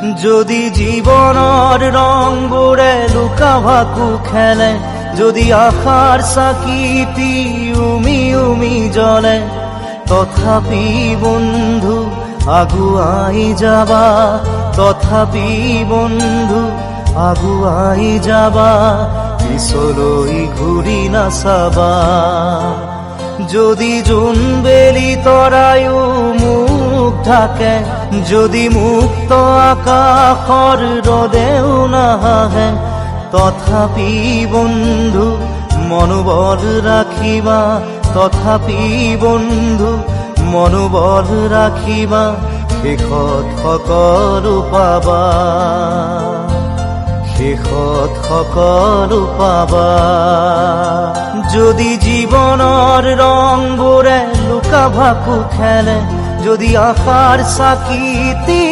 যদি জীবনৰ ৰংবোৰে লুকা ভাকু খেলে, যদি আশাৰ চাকিটি উমি উমি জ্বলে, তথাপি বন্ধু আগুৱাই যাবা, তথাপি বন্ধু আগুৱাই যাবা পিছলৈ ঘূৰি নাচাবা যদি জোনবেলি তৰায়ো মুখ ঢাকে, যদি মুক্ত আকাশৰ ৰদেও নাহে তথাপি বন্ধু, মনোবল ৰাখিবা তথাপি বন্ধু, মনোবল ৰাখিবা শেষত সকলো পাবা। শেষত সকলো পাবা। যদি জীৱনৰ ৰংবোৰে লুকা ভাকু খেলে, যদি আশাৰ চাকিটি